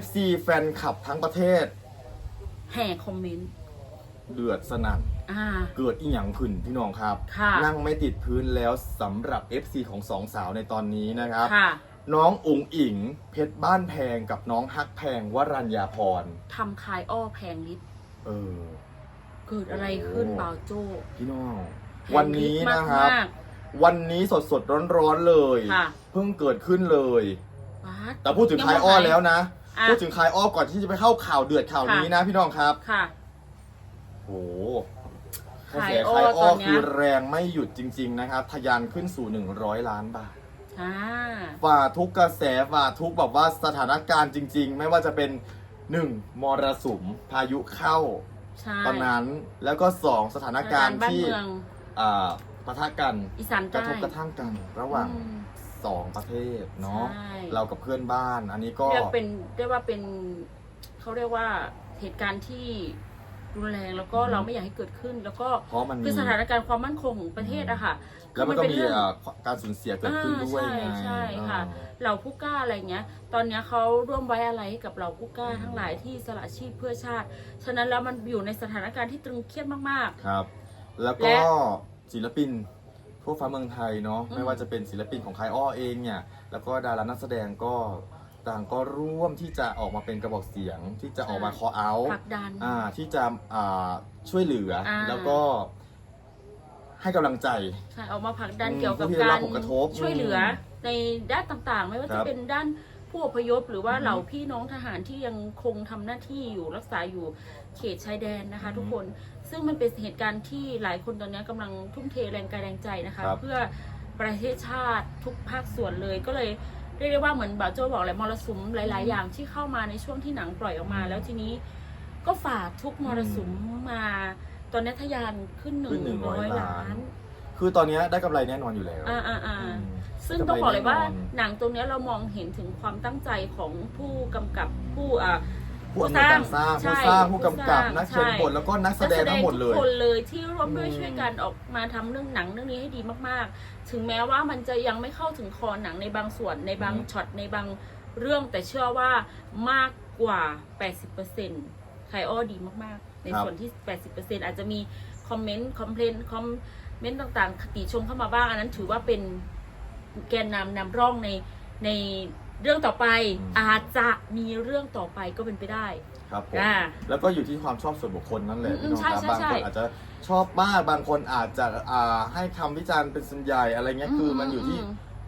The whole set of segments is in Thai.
FC แฟนคลับทั้งประเทศ แห่คอมเมนต์ เดือดสนั่น อ่า เกิดอีหยังขึ้นพี่น้องครับ ค่ะ นั่งไม่ติดพื้นแล้วสำหรับ FC ของสองสาวในตอนนี้นะครับ ค่ะน้องอุ๋งอิงเพชรบ้านแพงกับน้องฮักแพงวรัญญาพร ทำคายอ้อแพงลิตรเออ เกิดอะไรขึ้นโอ้เปล่าโจ้พี่น้อง แพงวันนี้ลิตนะครับ มาก วันนี้สดสดร้อนร้อนๆเลย ค่ะ เพิ่งเกิดขึ้นเลย ๆป๊าดแต่พูดถึงคายอ้อแล้วนะ อะ พูดถึงคายอ้อก่อนที่จะไปเข้าข่าวเดือดข่าวนี้นะพี่น้องครับค่ะ โหกระแสคายอ้อคายอ้อตอนเนี้ยคือแรงไม่หยุดจริง ๆ นะครับ ทะยานขึ้นสู่ 100 ล้านบาท อ่า ฝ่าทุกกระแสฝ่าทุกแบบว่าสถานการณ์จริง ๆ ไม่ว่าจะเป็นหนึ่งมรสุมพายุเข้าใช่ตอนนั้นแล้วก็สองสถานการณ์บ้านที่เมือง อ่าปะทะกันอีสานกระใต้ทบกระทั่งกันระหว่าง อืม สองประเทศเนาะใช่ เรากับเพื่อนบ้าน อันนี้ก็ เรียกเป็นเรียกว่าเป็นเขาเรียกว่าเหตุการณ์ที่รุนแรงแล้วก็อืม เราไม่อยากให้เกิดขึ้น แล้วก็เพราะมันมี คือสถานการณ์ความมั่นคงของประเทศอะค่ะ แล้วมันก็คือมีเป็นเรื่องอ่าการสูญเสียเกิดขึ้นด้วยอ่าไงใช่ใช่ค่ะ อ่า เหล่าผู้กล้าอะไรเงี้ย ตอนเนี้ยเขาร่วมไว้อะไรให้กับเหล่าผู้กล้าทั้งหลายที่สละชีพเพื่อชาติ ฉะนั้นแล้วมันอยู่ในสถานการณ์ที่ตรึงเครียดมาก ครับ แล้วก็และ ศิลปิน ทั่วฟ้าเมืองไทยเนาะอืมไม่ว่าจะเป็นศิลปินของคายอ้อเองเนี่ยแล้วก็ดารานักแสดงก็ต่างก็ร่วมที่จะออกมาเป็นกระบอกเสียง ที่จะออกมาคอเอาผลักดันอ่าที่จะอ่าช่วยเหลืออาแล้วก็ให้กำลังใจใช่ออกมาผลักดันอืมเกี่ยวกับผู้ที่ได้การัรบผลกระทบช่วยเหลืออมในด้านต่างๆ ไม่ว่าครัจะบเป็นด้านผู้อพยพหรือว่าอืมเหล่าพี่น้องทหารที่ยังคงทำหน้าที่อยู่รักษาอยู่เขตชายแดนนะคะอืมทุกคน ซึ่งมันเป็นเหตุการณ์ที่หลายคนตอนนี้กำลังทุ่มเทแรงกายแรงใจนะคะ ครับ เพื่อประเทศชาติทุกภาคส่วนเลยก็เลยเรียกได้ว่าเหมือนบ่าวโจบอกแหละมรสุมหลาย ๆ อย่างที่เข้ามาในช่วงที่หนังปล่อยออกมา แล้วทีนี้ก็ฝ่าทุกมรสุมมา ตอนนี้ทะยานขึ้นหนึ่ขึ้งน100ร้อยล้าล้าน น คือตอนนี้ได้กำไรแน่นอนอยู่แล้วอ่าอ่าอ่า อืม ซึ่งต้องบอกเลยว่าได้กำไรแน่นอนหนังตรงเนี้ยเรามองเห็นถึงความตั้งใจของผู้กำกับผู้อ่า ผู้อำนวยการสร้างผู้ใช่สร้างผู้กำกับผู้สร้างนักเขียนบทใช่แล้วก็นักแสดงทั้งหมดเลนักแสยทุกคนเลยที่ร่วมด้วยอืมช่วยกันออกมาทำเรื่องหนังเรื่องนี้ให้ดีมากๆ ถึงแม้ว่ามันจะยังไม่เข้าถึงคอหนังในบางส่วนในบางช็อตในบางเรื่องแต่เชื่อว่ามากกว่า 80%ไคอ้อดีมากๆ ในส่วนที่ 80%อาจจะมีคอมเมนต์คอมเพลนคอมเมนต์ต่างๆคติชมเข้ามาบ้าง อันนั้นถือว่าเป็นแกนนำนำร่องในใน เรื่องต่อไปอืมอาจจะมีเรื่องต่อไปก็เป็นไปได้ ครับผม อ่า แล้วก็อยู่ที่ความชอบส่วนบุคคลนั่นแหละอืมพี่น้องครับใช่บางใช่คนอาจจะชอบมากบางคนอาจจะอ่าให้คำวิจารณ์เป็นส่วนใหญ่อะไรเงี้ยคือมันอยู่ที่ม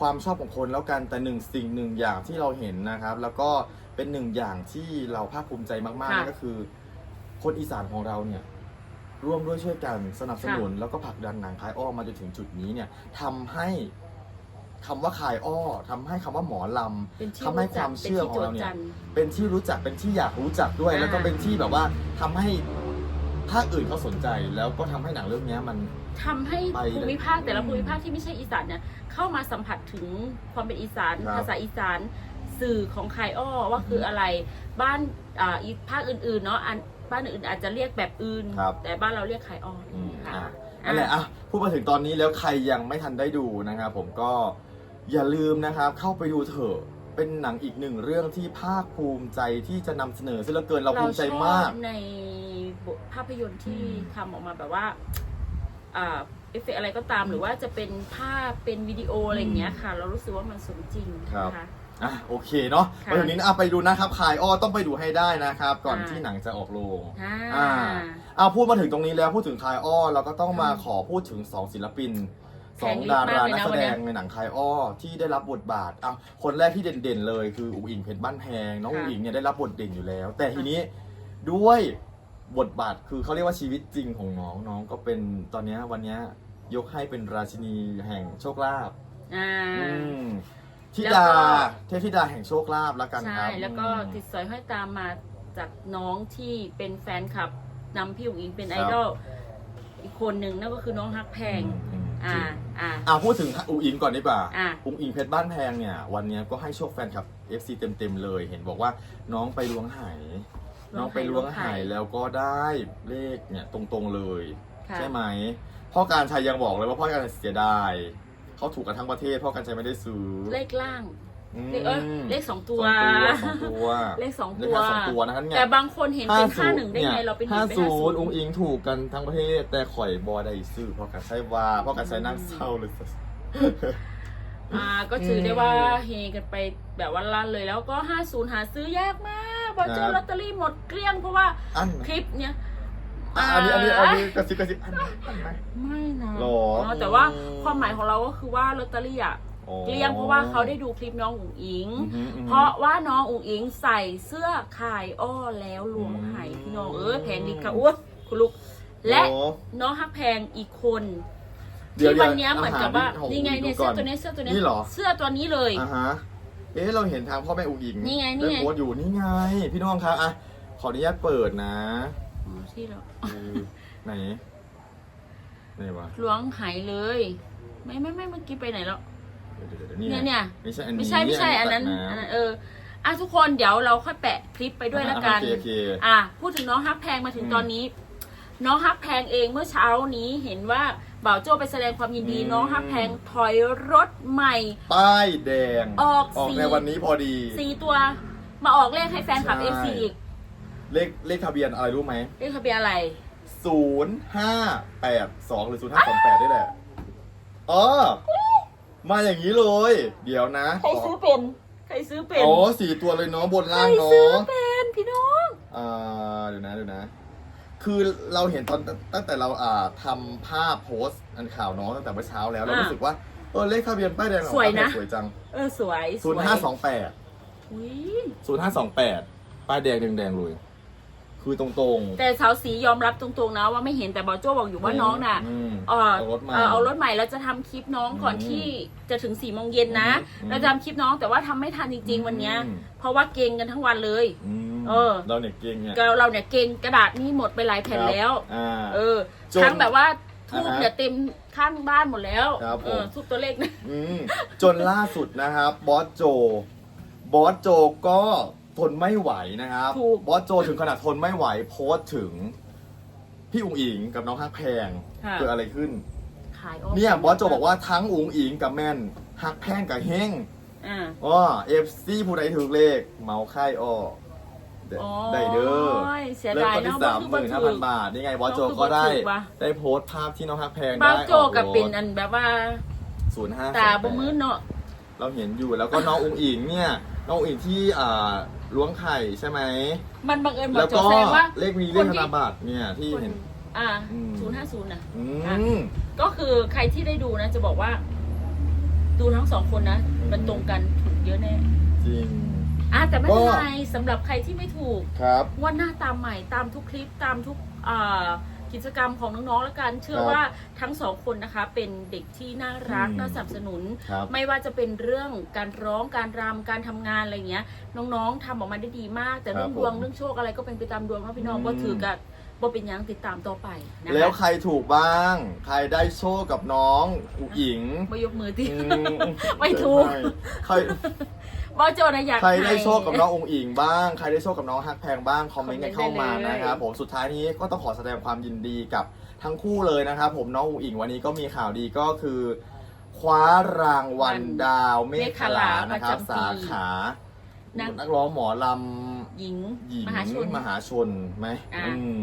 ความชอบของคนแล้วกันแต่หนึ่งสิ่งหนึ่งอย่างที่เราเห็นนะครับ แล้วก็เป็นหนึ่งอย่างที่เราภาคภูมิใจมากๆค่ะนั่นก็คือ คนอีสานของเราเนี่ย ร่วมด้วยช่วยกันสนับสนุนแล้วก็ผลักดันหนังคายอ้อมาจนถึงจุดนี้เนี่ยทำให้ คำว่าคายอ้อทำให้คำว่าหมอลำเป็นที่ทำให้รู้คจัวากมเชื่อของเราป็เนี่ยที่โจทจัเป็นที่รู้จักเป็นที่อยากรู้จักด้วย อ่า แล้วก็เป็นที่แบบว่าทำให้ภาคอื่นเขาสนใจแล้วก็ทำให้หนังเรื่องเนี้ยมัน ทำให้ไปเลยภูมิภาคแต่ละอืมภูมิภาคที่ไม่ใช่อีสานเนี่ยเข้ามาสัมผัสถึงความเป็นอีสานครับภาษาอีสานสื่อของคายอ้อว่าคืออะไร บ้านอ่าอีกภาคอื่นๆเนาะอันบ้านอื่นอาจจะเรียกแบบอื่น ครับ แต่บ้านเราเรียกคายอ้อออืมค่ะ อะนั่นแหละอะพูดมาถึงตอนนี้แล้วใครยังไม่ทันได้ดูนะครับผมก็ อย่าลืมนะครับเข้าไปดูเถอะเป็นหนังอีกหนึ่งเรื่องที่ภาคภูมิใจที่จะนำเสนอซึ่งเหลือเกินเราภูมิใจมาก เรชอบในบทภาพยนตร์ที่อืมทำออกมาแบบว่าอ่าเอฟเฟกต์อะไรก็ตามหรือว่าจะเป็นภาพเป็นวิดีโออะไรอย่างเงี้ยค่ะ เรารู้สึกว่ามันสมจริงครับ นะคะ อะโอเคเนาะค่ะมาถึงนี้นะอะไปดูนะครับคายอ้อต้องไปดูให้ได้นะครับ ก่อนอ่าที่หนังจะออกโรง อ่า อ่า เอาพูดมาถึงตรงนี้แล้วพูดถึงคายอ้อเราก็ต้องมาอืมขอพูดถึงสองศิลปินแพ สองงดาราลิบมากเลยนะนักแสดงวันเนี้ยในหนังคายอ้อที่ได้รับบทบาทอะคนแรกที่เด่นๆเลยคืออุ๋งอิงเพชรบ้านแพงน้องค่ะอุ๋งอิงเนี่ยได้รับบทเด่นอยู่แล้ว แต่ทีนี้ด้วยบทบาทคือเขาเรียกว่าชีวิตจริงของน้องน้องก็เป็นตอนเนี้ยวันเนี้ยยกให้เป็นราชินีแห่งโชคลาภอ่าอืมธิแล้วดาก็เทพธิดาแห่งโชคลาภแล้วกันคใช่รับแล้วก็อืมติดสอยห้อยตามมาจากน้องที่เป็นแฟนคลับนำพี่อุ๋งอิงเป็นครัไอบดอลอีกคนหนึ่งนั่นก็คือน้องฮักแพง อืมอ่าจริงอ่า อ่าพูดถึงอุ๋งอิงก่อนดีกว่าอะ อุ๋งอิงเพชรบ้านแพงเนี่ย วันเนี้ยก็ให้โชคแฟนคลับ FC เต็มๆเลย เห็นบอกว่าน้องไปล้วงไหายล้วงไหน้องไปล้วงล้วงไหาไหยแล้วก็ได้เลขเนี่ยตรงๆเลย ค่ะใช่ไหมพ่อการชัยยังบอกเลยว่าพ่อการชัยเสียดายเขาถูกกันทั้งประเทศ พ่อการชัยไม่ได้ซื้อเลขล่างอืม เลขเออเลขสองตัว สองตัวเลขสองเลตัขวแค่สองตัวนะครับเนี่ยแต่บางคนเห็นเป็นห้าหนึ่งได้ไง เราเป็นเห็ห้านเป็นศูห้านศูนนย์ย์องค์อิงถูกกันทั้งประเทศ แต่ข่อยบอได้ซื้อเพราะกันใช้ว่าเพราะกันใช้นั่งเศร้าเลยอ่าก็ถือได้ว่าอืมเฮกันไปแบบว่าลั่นเลยแล้วก็ห้าศูนย์หาซื้อยากมากบอเจครัอบลอตเตอรี่หมดเกลี้ยงเพราะว่าอันคลิปเนี้ยอะอันนี้อันนี้อันนี้กระซิบกระซิบอันไหมอันไหมไม่นะหรอแต่ว่าความหมายของเราก็คือว่าลอตเตอรี่อะอ๋อ เกลี้ยงเพราะว่าเขาได้ดูคลิปน้องอุ๋งอิง อือหืออือหือ เพราะว่าน้องอุ๋งอิงใส่เสื้อคายอ้อแล้วหลวงไหายอืมพี่น้องเออแพงดีค่ะอ้วนคุณลูก และโอ้น้องฮักแพงอีกคน เดี๋ยวที่วันเนี้ยเดี๋ยวเหมือนกับว่าอาหารของนี่ไงเนี่ยดูก่เสื้ออนตัวเนี้ยเสื้อตัวเนี้ยนี่เหรอเสื้อตัวนี้เลย อ่าฮะเอ๊ะเราเห็นทางพ่อแม่อุ๋งอิงนี่ไงนี่ไงได้โพสต์อยู่นี่ไง พี่น้องครับอะขออนุญาตเปิดนะอ๋อที่เราคือไหนไหนวะ หลวงหายเลย ไม่ไม่ไม่เมื่อกี้ไปไหนแล้ว เดี๋ยวเดี๋ยวเดี๋ยวนี่เนี่ยไงเนี่ยไม่ใช่อันนี้ไม่ใช่ไม่ใช่อันนั้นตักอันน้ำนั้นเอออะทุกคนเดี๋ยวเราค่อยแปะคลิปไปด้วยแล้วกันโอเคโอเคอะพูดถึงน้องฮักแพงมาถึงอืมตอนนี้ น้องฮักแพงเองเมื่อเช้านี้เห็นว่าบ่าวโจ้ไปแสดงความยินดีอืมน้องฮักแพงถอยรถใหม่ ป้ายแดง ออกออกสีในวันนี้พอดีสี่ตัวมาออกเลขให้แฟนคลับใช่ FC อีก เลขเลขทะเบียนอะไรรู้ไหมเลขทะเบียนอะไรศูนย์ห้าแปดสองหรือศูนย์ห้าสองแปดได้แหละเออ มาอย่างนี้เลย เดี๋ยวนะใครซื้อเป็น ใครซื้อเป็น อ๋อสี่ตัวเลยเนาะบนใครล่างซื้อเนาะเป็นพี่น้อง อ่าเดี๋ยวนะเดี๋ยวนะ คือเราเห็นตอนตั้งแต่เราอ่าทำภาพโพสต์อันข่าวน้องตั้งแต่เมื่อเช้าแล้วเราอ่ารู้สึกว่าเออเลขทะเบียนป้ายแดงของสวยนะสวยจังเออสวยศูนย์ห้าสองแปดอุ๊ยศูนย์ห้าสองแปดป้ายแดงแดงๆเลย คือตรงๆ แต่สาวสียอมรับตรงๆนะว่าไม่เห็นแต่บอโจ้บอกอยู่ว่าน้องน่ะอืมเออเอารถมา เออเอารถใหม่แล้วจะทำคลิปน้องก่อนอืมที่จะถึงสี่โมงเย็นนะอืมเราจะทำคลิปน้องแต่ว่าทำไม่ทันจริง ๆ วันเนี้ย อืม เพราะว่าเก่งกันทั้งวันเลย อืมเออ เราเนี่ยเก่งเนี่ยเราเราเนี่ยเก่งกระดาษนี่หมดไปหลายแผ่นแล้ว อ่า เออจนทั้งแบบว่าทูบอ่าฮะเนี่ยเต็มข้างบ้านหมดแล้วครับผม เออทูบตัวเลขนะ อืมจนล่าสุดนะครับบอสโจ บอสโจก็ ทนไม่ไหวนะครับ ถูก บอสโจถึงขนาดทนไม่ไหว โพสต์ถึง พี่อุ๋งอิงกับน้องฮักแพงค่ะ เกิดอะไรขึ้น ขายออกเนี่ยบอสโจบอกว่าทั้งอุ๋งอิงกับแม่นฮักแพงกับเฮงอ่าอ๋อเอฟซีผู้ใดถือเลข เมาค่ายอ้อได้โอ้ได้เด้อยเสียเริ่มดายต้นที่เนาะสามหมื่นห้าพันบบาท นี่ไงบอสโจน้องคือก็ได้ บ่ถูกว่ะได้โพสต์ภาพที่น้องฮักแพงบ้าได้โจกับเป็นอันแบบว่า ศูนย์ห้าตาบ่มืดเนาะ เราเห็นอยู่แล้วก็น้องอุ๋งอิงเนี่ย น้องอุ๋งอิงที่อ่าล้วงไข่ใช่ไหม มันบังเอิญบอแล้กวโจก็แสดงว่าเลขมีเลคขนธที่นบัตรเนี่ยที่เห็น อ่าอืม ศูนย์ห้าศูนย์นะ อือะมก็คือใครที่ได้ดูนะจะบอกว่า ดูทั้งสองคนนะมันตรงกันถูกเยอะแน่จริง อะแต่ไม่เป็นก็ ไรสำหรับใครที่ไม่ถูกครับ งวันหน้าตามใหม่ตามทุกคลิปตามทุกอ่า กิจกรรมของน้องๆแล้วกัน เชื่อครับว่าทั้งสองคนนะคะ เป็นเด็กที่น่ารักอืมน่าสนับสนุน ครับไม่ว่าจะเป็นเรื่องการร้องการรำการทำงานอะไรเงี้ย น้องๆทำออกมาได้ดีมาก แต่เรื่องครับดวงผมเรื่องโชคอะไรก็เป็นไปตามดวงนะพี่น้องอืม ก็ถือกับว่าเป็นหยังติดตามต่อไปนะแล้วคะใครถูกบ้าง ใครได้โชคกับน้องอุ๋งอิง ไม่ยกมือที่ อืมไม่ถูก ใคร ว่าโจนะอยากใครได้ห้โชคกับน้ององอิงบ้าง ใครได้โชคกับน้องฮักแพงบ้าง คอมเมนต์กันเข้ามาคอมเมนต์ได้เลยนะครับผม สุดท้ายนี้ก็ต้องขอแสดงความยินดีกับทั้งคู่เลยนะครับผม น้ององอิงวันนี้ก็มีข่าวดีก็คือ คว้ารางวัลดาวเมฆขลานะครับ สาขา นักร้องหมอลหญิงำหญิงมหาชนมหาชนไหมอ่าอืม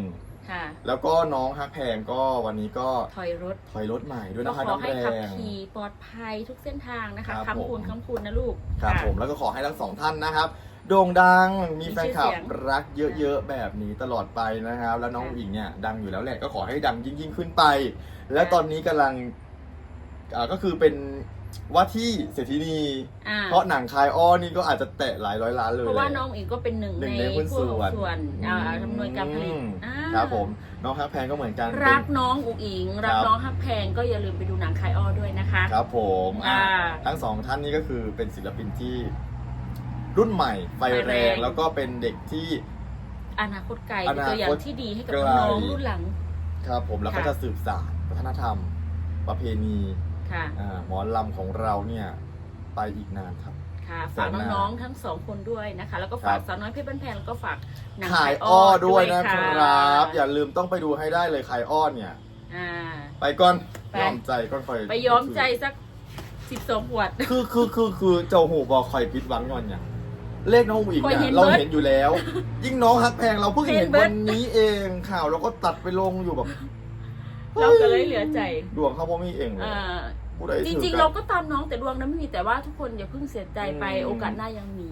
ค่ะแล้วก็น้องฮักแพงก็วันนี้ก็ถอยรถถอยรถใหม่ด้วยก็นะคะขอน้ำให้แดขับง ขี่ปลอดภัยทุกเส้นทางนะคะครับคำคุณผมคำคุณนะลูกครับะ ผมแล้วก็ขอให้ทั้งสองท่านนะครับ โด่งดังมีมีแฟนคลับชื่อเสียงรักเยอะๆแบบนี้ตลอดไปนะครับ แล้วน้องค่ะอิงเนี่ยดังอยู่แล้วแหละก็ขอให้ดังยิ่งๆขึ้นไป และตอนนี้กำลังอ่าก็คือเป็น ว่าที่เศรษฐินีอ่าเพราะหนังคายอ้อนี่ก็อาจจะแตะหลายร้อยล้านเลยเพราะว่าแหละน้องอิงก็เป็นหนึ่งหนึ่งในในหุ้นผู้ส่วนส่วนอ่าทำนวยการผลิตอืมอ่าครับผมน้องฮักแพงก็เหมือนกันรักเป็นน้องอุ๋งอิง รักครับน้องฮักแพงก็อย่าลืมไปดูหนังคายอ้อด้วยนะคะ ครับผมอะอ่าทั้งสองท่านนี้ก็คือเป็นศิลปินที่รุ่นใหม่ไฟไฟแรแรงงแล้วก็เป็นเด็กที่อนาคตไกลอเป็นนาคตตัวอย่างที่ดีให้กับไกลน้องๆรุ่นหลัง ครับผมแล้วก็ค่ะจะสืบสานวัฒนธรรม ประเพณี ค่ะ อ่าหมอลำของเราเนี่ยไปอีกนานครับ ค่ะแสฝากนนานน้องๆทั้งสองคนด้วยนะคะ แล้วก็ฝากครับ สาวน้อยเพชรบ้านแพงแล้วก็ฝากหนังขายคายอ้อด้วยนะค่ะครับ อย่าลืมต้องไปดูให้ได้เลยขายอ้อเนี่ย อ่า ไปก่อนไป ยอมใจก่อนคอยไปย้อมใจสักสิบสองขวด คือคือคือคือเจ้าหูบอกคอยผิดหวังย้อนอย่างเลขน้องอุ๋งอิงข้อยเห็เนี่ยนเราเบิดเห็นอยู่แล้ว ยิ่งน้องฮักแพงเราเพิ่งเห็เห็นนเบิดวันนี้เองข่าวเราก็ตัดไปลงอยู่แบบเราก็เลยเหลือใจ ดวงเขาพ่อมีเองเลยอ่า ผู้ใดจถืริงอๆกัเรานก็ตามน้องแต่ดวงนั้นไม่มีแต่ว่าทุกคนอย่าเพิ่งเสียใจไปอืมโอกาสหน้ายังมี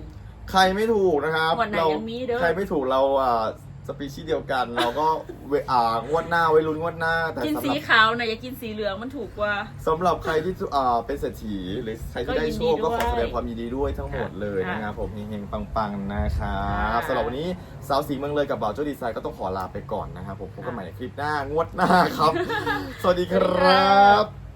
ใครไม่ถูกนะครับงวดไหนเรายังมีเด้อ ใครไม่ถูกเราอ่าสปีชีส์เดียวกัน เราก็เวอ่างวดหน้าไว้ลุ้นงวดหน้า แต่กินสำหสีรับขาวนะอย่ากินสีเหลืองมันถูกกว่า สำหรับใครที่อ่าเป็นเศรษฐีหรือใครที่ได้โชคก็ก็ยินดีขอแสดงด้วยความยินดีด้วยทั้งหมดเลยค่ะนะครับผมเฮงๆปังๆนะครับค่ะ สำหรับวันนี้สาวสีเมืองเลยกับบ่าวเจ้าดีไซน์ก็ต้องขอลาไปก่อนนะครับผมพบกันใหม่ในคลิปหน้างวดหน้าครับ สวัสดีครับ